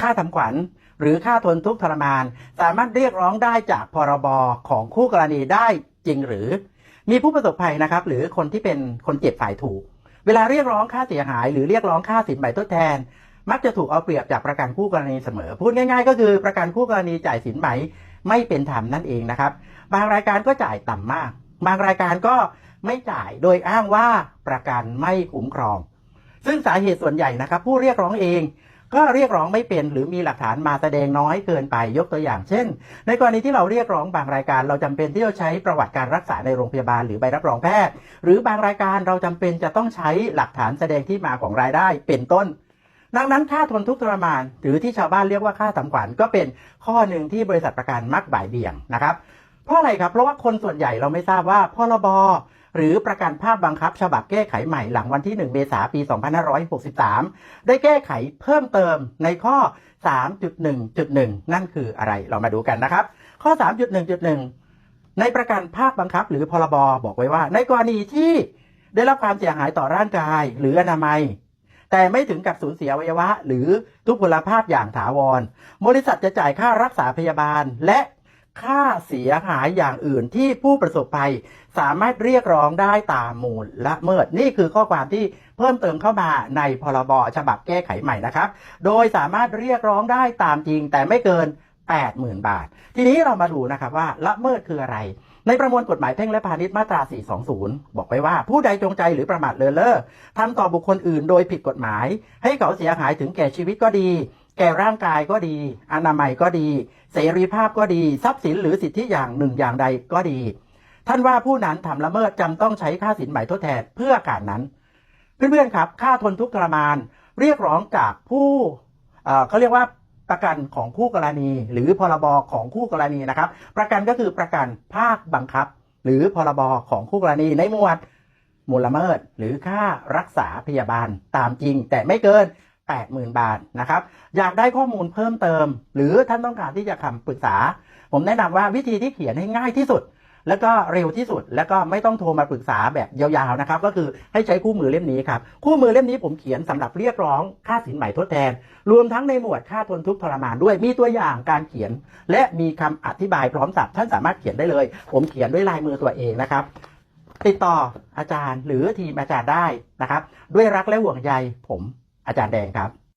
ค่าทำขวัญ หรือค่าทนทุกข์ทรมาน สามารถเรียกร้องได้จากพรบของคู่กรณีได้จริงหรือ มีผู้ประสบภัยนะครับ หรือคนที่เป็นคนเจ็บฝ่ายถูก เวลาเรียกร้องค่าเสียหาย หรือเรียกร้องค่าสินใหม่ทดแทน มักจะถูกเอาเปรียบจากประกันคู่กรณีเสมอ พูดง่าย ๆ ก็คือประกันคู่กรณีจ่ายสินไหม่ไม่เป็นธรรมนั่นเองนะครับ บางรายการก็จ่ายต่ำมาก บางรายการก็ไม่จ่ายโดยอ้างว่าประกันไม่คุ้มครอง ซึ่งสาเหตุส่วนใหญ่นะครับ ผู้เรียกร้องเอง ก็เรียกร้องไม่เป็นหรือมีหลักฐานมาแสดงน้อยเกินไปยกตัวอย่างเช่น ในกรณีที่เราเรียกร้องบางรายการ เราจำเป็นที่จะใช้ประวัติการรักษาในโรงพยาบาลหรือใบรับรองแพทย์ หรือบางรายการเราจำเป็นจะต้องใช้หลักฐานแสดงที่มาของรายได้เป็นต้นดังนั้นค่าทนทุกข์ทรมาน หรือที่ชาวบ้านเรียกว่าค่าทำขวัญก็เป็นข้อหนึ่งที่บริษัทประกันมักบ่ายเบี่ยงนะครับ เพราะอะไรครับ เพราะว่าคนส่วนใหญ่เราไม่ทราบว่าพรบ หรือประกันภาพบังคับ ฉบับแก้ไขใหม่หลังวันที่ 1 เมษายนปี 2563 ได้แก้ไขเพิ่มเติมในข้อ 3.1.1 นั่นคืออะไรเรามาดูกันนะครับ ข้อ 3.1.1 ในประกันภาคบังคับ หรือพรบบอกไว้ว่า ในกรณีที่ได้รับความเสียหายต่อร่างกาย หรืออนามัยแต่ไม่ถึงกับสูญเสียอวัยวะ หรือทุพพลภาพอย่างถาวร บริษัทจะจ่ายค่ารักษาพยาบาล และ ค่าเสียหายอย่างอื่นที่ผู้ประสบภัย สามารถเรียกร้องได้ตามมูลละเมิดนี่คือข้อความที่เพิ่มเติมเข้ามาในพรบฉบับแก้ไขใหม่นะครับ โดยสามารถเรียกร้องได้ตามจริง แต่ไม่เกิน 80,000 บาท ทีนี้เรามาดูนะครับว่าละเมิดคืออะไร ในประมวลกฎหมายแพ่งและพาณิชย์มาตรา 420 บอกไว้ว่าผู้ใดจงใจหรือประมาทเลินเล่อทำต่อบุคคลอื่นโดยผิดกฎหมาย ให้เขาเสียหายถึงแก่ชีวิตก็ดี แก่ร่างกายก็ดี อนามัยก็ดี เสรีภาพก็ดี ทรัพย์สินหรือสิทธิอย่างหนึ่งอย่างใดก็ดี ท่านว่าผู้นั้นทำละเมิดจำต้องใช้ค่าสินใหม่ทดแทนเพื่อการนั้น เพื่อนๆครับค่าทนทุกข์ทรมานเรียกร้องจากผู้เขาเรียกว่าประกันของคู่กรณี หรือพรบของคู่กรณีนะครับ ประกันก็คือประกันภาคบังคับ หรือพรบของคู่กรณีในหมวดมูลละเมิดหรือค่ารักษาพยาบาลตามจริง แต่ไม่เกิน 80,000 บาทนะครับ อยากได้ข้อมูลเพิ่มเติม หรือท่านต้องการที่จะคำปรึกษา ผมแนะนำว่าวิธีที่เขียนให้ง่ายที่สุด แล้วก็เร็วที่สุด แล้วก็ไม่ต้องโทรมาปรึกษาแบบยาวๆนะครับ ก็คือให้ใช้คู่มือเล่มนี้ครับ คู่มือเล่มนี้ผมเขียนสำหรับเรียกร้องค่าสินใหม่ทดแทน รวมทั้งในหมวดค่าทนทุกข์ทรมานด้วย มีตัวอย่างการเขียน และมีคำอธิบายพร้อมสับท่านสามารถเขียนได้เลย ผมเขียนด้วยลายมือตัวเองนะครับติดต่ออาจารย์หรือทีมอาจารย์ได้นะครับ ด้วยรักและห่วงใยผม อาจารย์แดงครับ